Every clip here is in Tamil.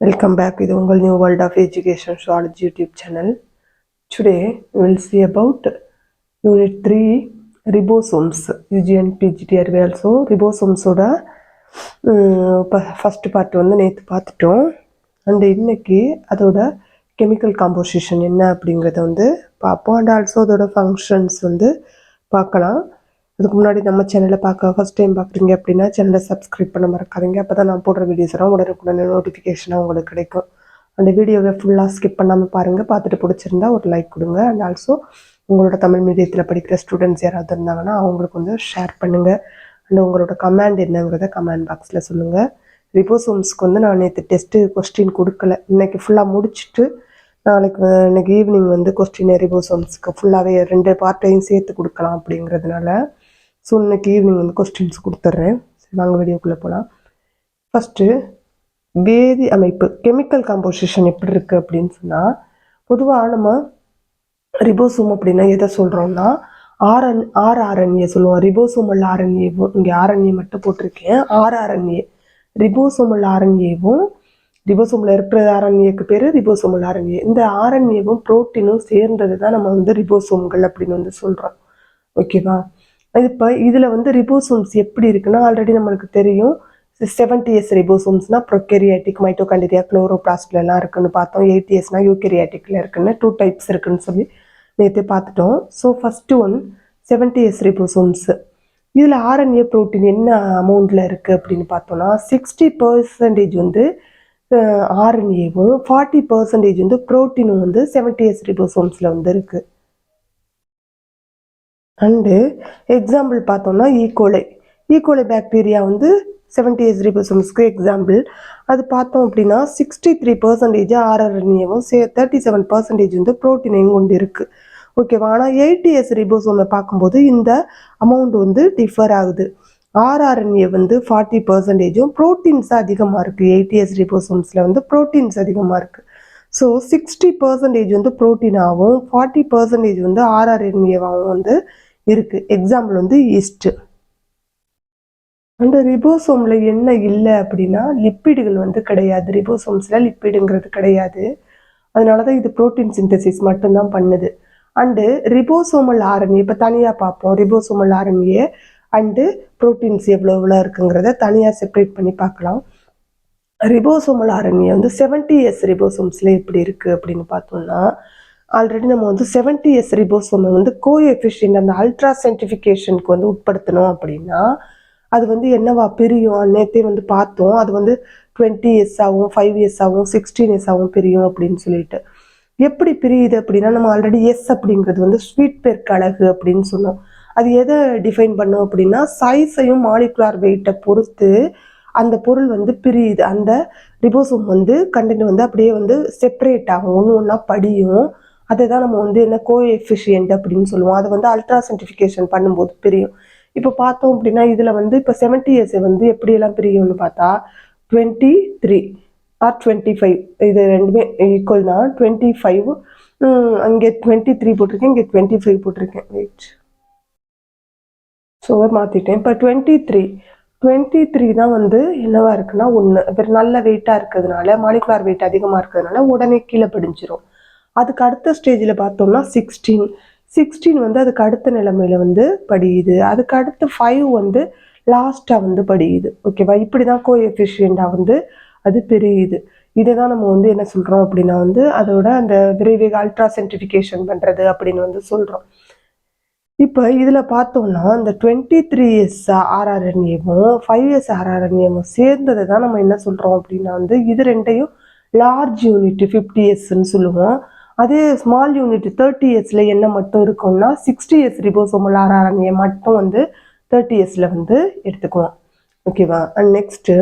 Welcome back with Ungal New World of Education Zoology YouTube channel. Today we will see about Unit 3 ribosomes. UGN PGT are also ribosomes ஓட ஃபஸ்ட் பார்ட் வந்து நேற்று பார்த்துட்டோம் அண்ட் இன்னைக்கு அதோட கெமிக்கல் காம்போசிஷன் என்ன அப்படிங்கிறத வந்து பார்ப்போம் அண்ட் ஆல்சோ அதோட ஃபங்க்ஷன்ஸ் வந்து பார்க்கலாம் அதுக்கு முன்னாடி நம்ம சேனலை பார்க்க ஃபஸ்ட் டைம் பார்க்குறீங்க அப்படின்னா சேனலை சப்ஸ்கிரைப் பண்ண மறக்காதீங்க. அப்போ தான் நான் போடுற வீடியோஸ் எல்லாம் உடனுக்குடனே நோட்டிஃபிகேஷனாக உங்களுக்கு கிடைக்கும். அந்த வீடியோவை ஃபுல்லாக ஸ்கிப் பண்ணாமல் பாருங்கள் பார்த்துட்டு பிடிச்சிருந்தா ஒரு லைக் கொடுங்க. அண்ட் ஆல்சோ உங்களோட தமிழ் மீடியத்தில் படிக்கிற ஸ்டூடெண்ட்ஸ் யாராவது இருந்தாங்கன்னா அவங்களுக்கு வந்து ஷேர் பண்ணுங்கள் அண்ட் உங்களோட கமெண்ட் என்னங்கிறத கமெண்ட் பாக்ஸில் சொல்லுங்கள் ரிபோசோம்ஸ்க்கு வந்து நான் நேற்று டெஸ்ட்டு கொஸ்டின் கொடுக்கல. இன்னைக்கு ஃபுல்லாக முடிச்சுட்டு நாளைக்கு இன்றைக்கி இன்னைக்கு ஈவினிங் வந்து கொஸ்டின் ரிபோசோம்ஸ்க்கு ஃபுல்லாகவே ரெண்டு பார்ட்டையும் சேர்த்து கொடுக்கலாம் அப்படிங்கிறதுனால ஸோ இன்னைக்கு ஈவினிங் வந்து கொஸ்டின்ஸ் கொடுத்துட்றேன். சரி வாங்க வீடியோக்குள்ளே போகலாம் ஃபஸ்ட்டு வேதி அமைப்பு கெமிக்கல் காம்போசிஷன் எப்படி இருக்குது அப்படின்னு சொன்னால் பொதுவாக நம்ம ரிபோசோம் அப்படின்னா எதை சொல்கிறோம்னா ஆர்என் ஆர்ஆர்என்ஏ சொல்லுவோம். ரிபோசோமல் ஆர்என்ஏவும் இங்கே ஆர்என்ஏ மட்டும் போட்டிருக்கேன். ஆர் ஆர்என்ஏ ரிபோசோமல் ஆர்என்ஏவும் ரிபோசோமில் இருக்கிற ஆர்என்ஏக்கு பேர் ரிபோசோமல் ஆர்என்ஏ இந்த ஆர்என்ஏவும் புரோட்டீனும் சேர்ந்தது தான் நம்ம வந்து ரிபோசோம்கள் அப்படின்னு வந்து சொல்கிறோம் ஓகேவா இப்போ இதில் வந்து ரிபோசோம்ஸ் எப்படி இருக்குன்னா ஆல்ரெடி நம்மளுக்கு தெரியும். செவன்டி எஸ் ரிபோசோம்ஸ்னா மைட்டோ மைட்டோகாண்டிரியா குளோரோபிளாஸ்ட்லாம் இருக்குன்னு பார்த்தோம். எயிட்டி இயர்ஸ்னால் யூகேரியாட்டிக்ல இருக்குன்னு டூ டைப்ஸ் இருக்குன்னு சொல்லி நேற்று பார்த்துட்டோம். So first one seventy S ribosomes இதில் ஆர்என்ஏ ப்ரோட்டீன் என்ன அமௌண்ட்டில் இருக்குது அப்படின்னு பார்த்தோன்னா சிக்ஸ்டி பர்சன்டேஜ் வந்து ஆர்என்ஏவும் ஃபார்ட்டி பர்சன்டேஜ் வந்து ப்ரோட்டீனும் வந்து செவன்டி எஸ் ரிபோசோம்ஸில் வந்து இருக்குது அண்டு எக்ஸாம்பிள் பார்த்தோம்னா E coli E coli bacteria வந்து செவன்டி எஸ் ரிபோசோம்ஸ்க்கு எக்ஸாம்பிள் அது பார்த்தோம் அப்படின்னா சிக்ஸ்டி த்ரீ பர்சன்டேஜ் ஆர்ஆர்என்ஏவும் சே தேர்ட்டி செவன் பர்சன்டேஜ் வந்து ப்ரோட்டீனையும் கொண்டு இருக்குது ஓகேவா ஆனால் எயிட்டி எஸ் ரிபோசோமை பார்க்கும்போது இந்த அமௌண்ட் வந்து டிஃபர் ஆகுது. ஆர்ஆர்என்ஏ வந்து ஃபார்ட்டி பர்சன்டேஜும் ப்ரோட்டீன்ஸ் அதிகமாக இருக்குது எயிட்டி எஸ் ரிபோசோம்ஸில் வந்து ப்ரோட்டீன்ஸ் அதிகமாக இருக்குது ஸோ சிக்ஸ்டி பர்சன்டேஜ் வந்து ப்ரோட்டீனாகவும் ஃபார்ட்டி பர்சன்டேஜ் வந்து ஆர்ஆர்என்ஏவாகவும் வந்து இருக்குது எக்ஸாம்பிள் வந்து ஈஸ்ட்டு அந்த ரிபோசோமில் என்ன இல்லை அப்படின்னா லிப்பிடுகள் வந்து கிடையாது. ரிபோசோம்ஸில் லிப்பிடுங்கிறது கிடையாது. அதனால தான் இது புரோட்டீன் சிந்தசிஸ் மட்டும்தான் பண்ணுது. அண்டு ரிபோசோமல் ஆரண்யை இப்போ தனியாக பார்ப்போம். ரிபோசோமல் ஆர்என்ஏ அண்டு புரோட்டீன்ஸ் எவ்வளோ எவ்வளோ இருக்குங்கிறத தனியாக செப்பரேட் பண்ணி பார்க்கலாம். ரிபோசோமல் ஆரண்யை வந்து செவன்டி எஸ் ரிபோசோம்ஸில் எப்படி இருக்குது அப்படின்னு பார்த்தோம்னா ஆல்ரெடி நம்ம வந்து செவன்டி எஸ் ரிபோசோமை வந்து கோஎஃபிஷியன்ட் அந்த அல்ட்ரா சென்டிஃபிகேஷனுக்கு வந்து உட்படுத்தணும் அப்படின்னா அது வந்து என்னவா பிரியும்? நேற்றே வந்து பார்த்தோம் அது வந்து டுவெண்ட்டி இயர்ஸ் ஆகும் ஃபைவ் இயர்ஸ் ஆகும் சிக்ஸ்டீன் இயர்ஸ் ஆகும் பிரியும் அப்படின்னு சொல்லிட்டு. எப்படி பிரியுது அப்படின்னா நம்ம ஆல்ரெடி எஸ் அப்படிங்கிறது வந்து ஸ்வீட் பெருக்கு அழகு அப்படின்னு சொன்னோம். அது எதை டிஃபைன் பண்ணும் அப்படின்னா சைஸையும் மாலிகுலார் வெயிட்டை பொறுத்து அந்த பொருள் வந்து பிரியுது. அந்த ரிபோசோம் வந்து கண்டென்ட் வந்து அப்படியே வந்து செப்பரேட் ஆகும். ஒன்று ஒன்றா படியும். அதை தான் நம்ம வந்து என்ன கோ எஃபிஷியன்ட் அப்படின்னு சொல்லுவோம். அது வந்து அல்ட்ரா சென்டிஃபிகேஷன் பண்ணும்போது பிரியும். இப்போ பார்த்தோம் அப்படின்னா இதில் வந்து இப்போ செவன்டி இயர்ஸ் வந்து எப்படியெல்லாம் பிரியும்னு பார்த்தா twenty three or twenty five இது ரெண்டுமே ஈக்குவல் தான். டுவெண்ட்டி ஃபைவ் அங்கே டுவெண்ட்டி த்ரீ போட்டிருக்கேன் இங்கே டுவெண்ட்டி ஃபைவ் போட்டிருக்கேன். வெயிட் ஸோ மாற்றிட்டேன் இப்போ டுவெண்ட்டி த்ரீ டுவெண்ட்டி த்ரீ தான் வந்து என்னவா இருக்குன்னா ஒன்று இப்போ நல்ல வெயிட்டாக இருக்கிறதுனால மாலிகுலார் வெயிட் அதிகமாக இருக்கிறதுனால உடனே கீழே பிடிஞ்சிரும். அதுக்கு அடுத்த ஸ்டேஜில் பார்த்தோம்னா சிக்ஸ்டீன் சிக்ஸ்டீன் வந்து அதுக்கு அடுத்த நிலைமையில் வந்து படியுது. அதுக்கு அடுத்து ஃபைவ் வந்து லாஸ்ட்டாக வந்து படியுது. ஓகேவா இப்படி தான் கோ எஃபிஷியண்டாக வந்து அது பெரியுது. இதை தான் நம்ம வந்து என்ன சொல்கிறோம் அப்படின்னா வந்து அதோட அந்த விரைவேக அல்ட்ரா சென்டிஃபிகேஷன் பண்ணுறது அப்படின்னு வந்து சொல்கிறோம் இப்போ இதில் பார்த்தோம்னா இந்த டுவெண்ட்டி த்ரீ இயர்ஸ் ஆர்ஆர்என்ஏவும் ஃபைவ் இயர்ஸ் ஆர்ஆர்என்ஏவும் சேர்ந்ததை தான் நம்ம என்ன சொல்கிறோம் அப்படின்னா வந்து இது ரெண்டையும் லார்ஜ் யூனிட் ஃபிஃப்டி இயர்ஸ்ன்னு சொல்லுவோம். அதே ஸ்மால் யூனிட் தேர்ட்டி இயர்ஸில் என்ன மட்டும் இருக்கும்னா சிக்ஸ்டி இயர்ஸ் ரிபோசோமல் ஆர்ஆர்என்ஏ மட்டும் வந்து தேர்ட்டி இயர்ஸில் வந்து எடுத்துக்குவோம். ஓகேவா அண்ட் நெக்ஸ்ட்டு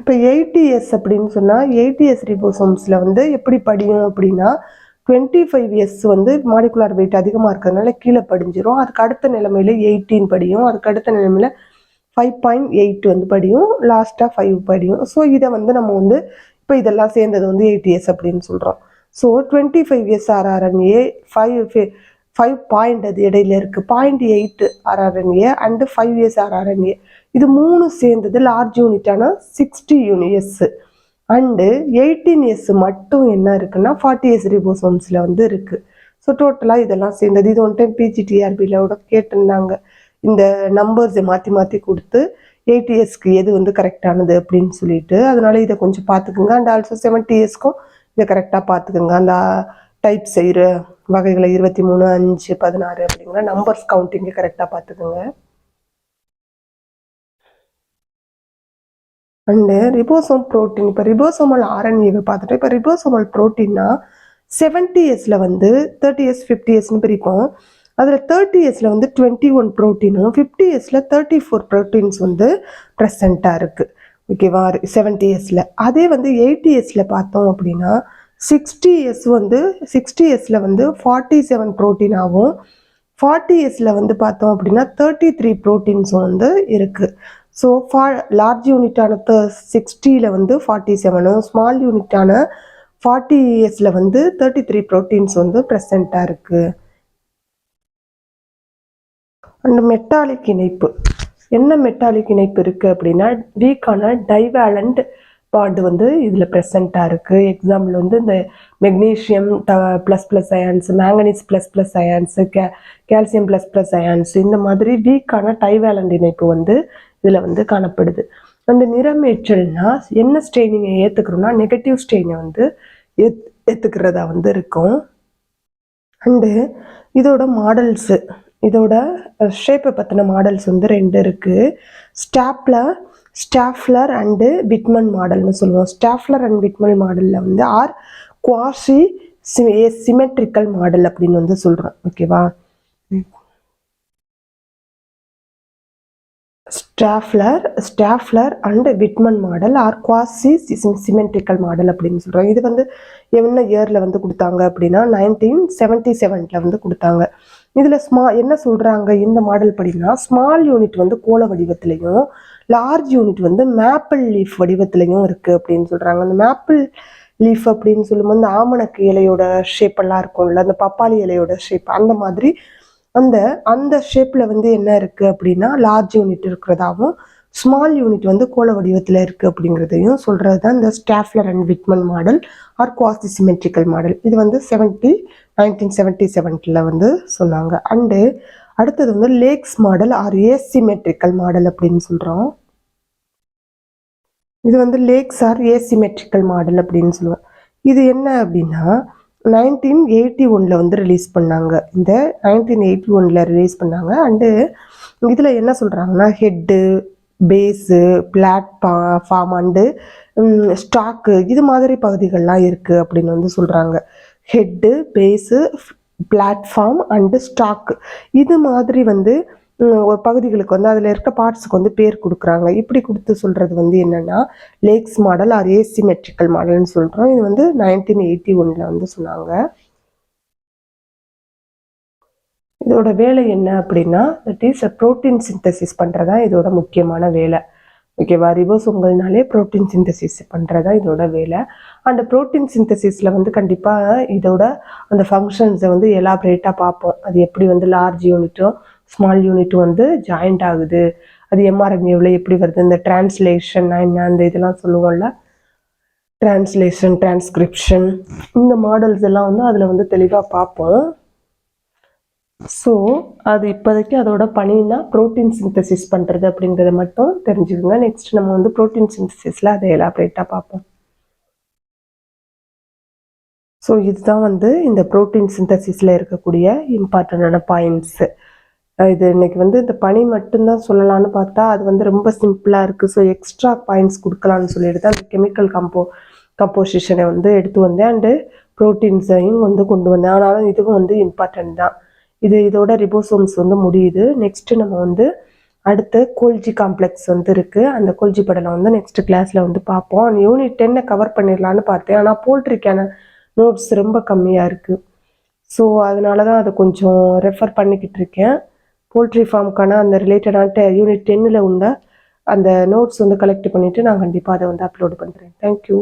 இப்போ எயிட்டி இயர்ஸ் அப்படின்னு சொன்னால் எயிட்டி இயர்ஸ் ரிபோசோம்ஸில் வந்து எப்படி படியும் அப்படின்னா டுவெண்ட்டி ஃபைவ் இயர்ஸ் வந்து மாலிகுலார் வெயிட் அதிகமாக இருக்கிறதுனால கீழே படிஞ்சிரும். அதுக்கு அடுத்த நிலைமையில எயிட்டீன் படியும். அதுக்கு அடுத்த நிலைமையில ஃபைவ் பாயிண்ட் எயிட் வந்து படியும். லாஸ்ட்டாக ஃபைவ் படியும். ஸோ இதை வந்து நம்ம வந்து இப்போ இதெல்லாம் சேர்ந்தது வந்து எயிட் இயர்ஸ் அப்படின்னு சொல்கிறோம் so twenty five years rRNA five five point அது இடையில இருக்குது point eight rRNA and five years rRNA இது மூணு சேர்ந்தது லார்ஜ் யூனிட்டான சிக்ஸ்டி யூனியர்ஸ் அண்டு எயிட்டீன் எஸ் மட்டும் என்ன இருக்குன்னா ஃபார்ட்டி எஸ் ரிபோசோம்ஸில் வந்து இருக்குது ஸோ டோட்டலாக இதெல்லாம் சேர்ந்தது. இது ஒன் டைம் பிஜிடிஆர்பியில் கூட கேட்டிருந்தாங்க. இந்த நம்பர்ஸை மாற்றி மாற்றி கொடுத்து எயிட்டி இயர்ஸ்க்கு எது வந்து கரெக்டானது அப்படின்னு சொல்லிட்டு. அதனால இதை கொஞ்சம் பார்த்துக்குங்க. அண்ட் ஆல்சோ செவன்ட்டி இயர்ஸ்க்கும் இதை கரெக்டாக பார்த்துக்குங்க. அந்த டைப் செய்கிற வகைகளை இருபத்தி மூணு அஞ்சு பதினாறு அப்படிங்கிற நம்பர்ஸ் கவுண்டிங்கை கரெக்டாக பார்த்துக்குங்க. அண்டு ரிபோசோம் ப்ரோட்டீன் இப்போ ரிபோசோமல் ஆர்என்ஏவை பார்த்துட்டு இப்போ ரிபோசோமல் ப்ரோட்டீன்னா செவன்டி இயர்ஸில் வந்து தேர்ட்டி இயர்ஸ் ஃபிஃப்டி இயர்ஸ்னு பிரிப்போம். அதில் தேர்ட்டி இயர்ஸில் வந்து டுவெண்ட்டி ஒன் ப்ரோட்டீனும் ஃபிஃப்டி இயர்ஸில் தேர்ட்டி ஃபோர் ப்ரோட்டீன்ஸ் வந்து ப்ரெசண்ட்டாக இருக்குது ஓகேவா செவன்டி இயர்ஸில் அதே வந்து எயிட்டி இயர்ஸில் பார்த்தோம் அப்படின்னா சிக்ஸ்டி இயர்ஸ் வந்து சிக்ஸ்டி இயர்ஸில் வந்து ஃபார்ட்டி செவன் ப்ரோட்டீனாகவும் ஃபார்ட்டி இயர்ஸில் வந்து பார்த்தோம் அப்படின்னா தேர்ட்டி த்ரீ ப்ரோட்டீன்ஸும் வந்து இருக்குது ஸோ ஃபா லார்ஜ் யூனிட்டான த சிக்ஸ்டியில் வந்து ஃபார்ட்டி செவனும் ஸ்மால் யூனிட்டான ஃபார்ட்டி இயர்ஸில் வந்து தேர்ட்டி த்ரீ ப்ரோட்டீன்ஸ் வந்து ப்ரெசண்ட்டாக இருக்குது அண்ட் மெட்டாலிக் இணைப்பு. என்ன மெட்டாலிக் இணைப்பு இருக்குது அப்படின்னா வீக்கான டைவேலண்ட் பாண்டு வந்து இதில் ப்ரெசண்ட்டாக இருக்குது எக்ஸாம்பிள் வந்து இந்த magnesium the plus plus ions manganese plus plus ions K calcium plus plus ions இந்த மாதிரி வீக்கான டைவேலண்ட் இணைப்பு வந்து இதில் வந்து காணப்படுது. அந்த நிறமேற்றல்னா என்ன ஸ்ட்ரெயினிங்கை ஏற்றுக்கிறோம்னா நெகட்டிவ் ஸ்ட்ரெயினை வந்து ஏத் ஏற்றுக்கிறதா வந்து இருக்கும். அண்டு இதோட மாடல்ஸு இதோட ஷேப்பை பற்றின மாடல்ஸ் வந்து ரெண்டு இருக்குது ஸ்டாப்லர் ஸ்டாஃப்லர் அண்டு விட்மன் மாடல்னு சொல்லுவோம். ஸ்டாஃப்லர் அண்ட் விட்மன் மாடலில் வந்து ஆர் குவாஷி சிமெட்ரிக்கல் மாடல் அப்படின்னு வந்து சொல்கிறோம் ஓகேவா Stoffler Stoffler and Wittmann model or quasi symmetrical model அப்படின்னு சொல்கிறோம் இது வந்து என்ன இயரில் வந்து கொடுத்தாங்க அப்படின்னா நைன்டீன் செவன்ட்டி செவனில் வந்து கொடுத்தாங்க. இதில் ஸ்மா என்ன சொல்கிறாங்க இந்த மாடல் படின்னா ஸ்மால் யூனிட் வந்து கோல வடிவத்திலையும் லார்ஜ் யூனிட் வந்து மேப்பிள் லீஃப் வடிவத்திலையும் இருக்குது அப்படின்னு சொல்கிறாங்க அந்த மேப்பிள் லீஃப் அப்படின்னு சொல்லும்போது இந்த ஆமணக்கு இலையோட ஷேப்பெல்லாம் இருக்கும்ல அந்த பப்பாளி இலையோட ஷேப் அந்த மாதிரி அந்த அந்த ஷேப்பில் வந்து என்ன இருக்குது அப்படின்னா லார்ஜ் யூனிட் இருக்கிறதாவும் ஸ்மால் யூனிட் வந்து கோல வடிவத்தில் இருக்குது அப்படிங்கிறதையும் சொல்கிறது தான் இந்த Stoffler and Wittmann model or quasi symmetrical model இது வந்து செவன்ட்டி நைன்டீன் செவன்ட்டி செவன்ட்டில் வந்து சொன்னாங்க. அண்டு அடுத்தது வந்து Lake's model or asymmetrical model அப்படின்னு சொல்கிறோம் இது வந்து லேக்ஸ் ஆர் ஏசிமெட்ரிக்கல் மாடல் அப்படின்னு சொல்லுவோம். இது என்ன அப்படின்னா நைன்டீன் எயிட்டி ஒனில் வந்து ரிலீஸ் பண்ணாங்க. இந்த நைன்டீன் எயிட்டி ஒனில் ரிலீஸ் பண்ணாங்க. அண்டு இதில் என்ன சொல்கிறாங்கன்னா head base platform and stack இது மாதிரி பகுதிகள்லாம் இருக்குது அப்படின்னு வந்து சொல்கிறாங்க head base platform and stack இது மாதிரி வந்து பகுதிகளுக்கு வந்து அதில் இருக்க பார்ட்ஸுக்கு வந்து பேர் கொடுக்குறாங்க. இப்படி கொடுத்து சொல்கிறது வந்து என்னென்னா லேக்ஸ் மாடல் ஆர் ஏசிமெட்ரிக்கல் மாடல்னு சொல்கிறோம் இது வந்து நைன்டீன் எயிட்டி ஒனில் வந்து சொன்னாங்க. இதோட வேலை என்ன அப்படின்னா தட் இஸ் ப்ரோட்டீன் சிந்தசிஸ் பண்ணுறதா இதோட முக்கியமான வேலை. ஓகேவா ரிபோசோங்கல்னாலே ப்ரோட்டீன் சிந்தசிஸ் பண்ணுறதா இதோட வேலை. அந்த ப்ரோட்டீன் சிந்தசிஸில் வந்து கண்டிப்பாக இதோட அந்த ஃபங்க்ஷன்ஸை வந்து எலாபரேட்டாக பார்ப்போம். அது எப்படி வந்து லார்ஜ் யூனிட்டும் ஸ்மால் யூனிட் வந்து ஜாயிண்ட் ஆகுது. அது எம்ஆர்என்ஏவில் எப்படி வருது? இந்த டிரான்ஸ்லேஷன் என்ன அந்த இதெல்லாம் சொல்லுவோம்ல? டிரான்ஸ்லேஷன் டிரான்ஸ்கிரிப்ஷன் இந்த மாடல்ஸ் எல்லாம் வந்து அதில் வந்து தெளிவாக பார்ப்போம். ஸோ அது இப்போதைக்கு அதோட பணினா ப்ரோட்டீன் சிந்தசிஸ் பண்ணுறது அப்படிங்கிறத மட்டும் தெரிஞ்சுக்கோங்க. நெக்ஸ்ட் நம்ம வந்து ப்ரோட்டீன் சிந்தசிஸில் அதை எலாபரேட்டாக பார்ப்போம். ஸோ இதுதான் வந்து இந்த ப்ரோட்டீன் சிந்தசிஸில் இருக்கக்கூடிய இம்பார்ட்டண்டான பாயிண்ட்ஸு இது இன்னைக்கு வந்து இந்த பனி மட்டும்தான் சொல்லலான்னு பார்த்தா அது வந்து ரொம்ப சிம்பிளாக இருக்குது ஸோ எக்ஸ்ட்ரா பாயிண்ட்ஸ் கொடுக்கலான்னு சொல்லிட்டு தான் அந்த கெமிக்கல் கம்போ கம்போசிஷனை வந்து எடுத்து வந்தேன். அண்டு ப்ரோட்டீன்ஸையும் வந்து கொண்டு வந்தேன். ஆனாலும் இதுவும் வந்து இம்பார்ட்டன்ட் தான். இது இதோட ரிபோசோம்ஸ் வந்து முடியுது. நெக்ஸ்ட்டு நம்ம வந்து அடுத்து கோல்ஜி காம்ப்ளெக்ஸ் வந்து இருக்குது அந்த கோல்ஜி படலம் வந்து நெக்ஸ்ட் கிளாஸில் வந்து பார்ப்போம். அந்த யூனிட் டென்னை கவர் பண்ணிடலான்னு பார்த்தேன். ஆனால் போல்ட்ரிக்கான நோட்ஸ் ரொம்ப கம்மியாக இருக்குது ஸோ அதனால தான் அதை கொஞ்சம் ரெஃபர் பண்ணிக்கிட்டு இருக்கேன். போல்ட்ரி ஃபார்முக்கான அந்த ரிலேட்டடான யூனிட் டென்னில் உள்ள அந்த நோட்ஸ் வந்து கலெக்ட் பண்ணிவிட்டு நான் கண்டிப்பாக அதை வந்து அப்லோடு பண்ணுறேன் தேங்க்யூ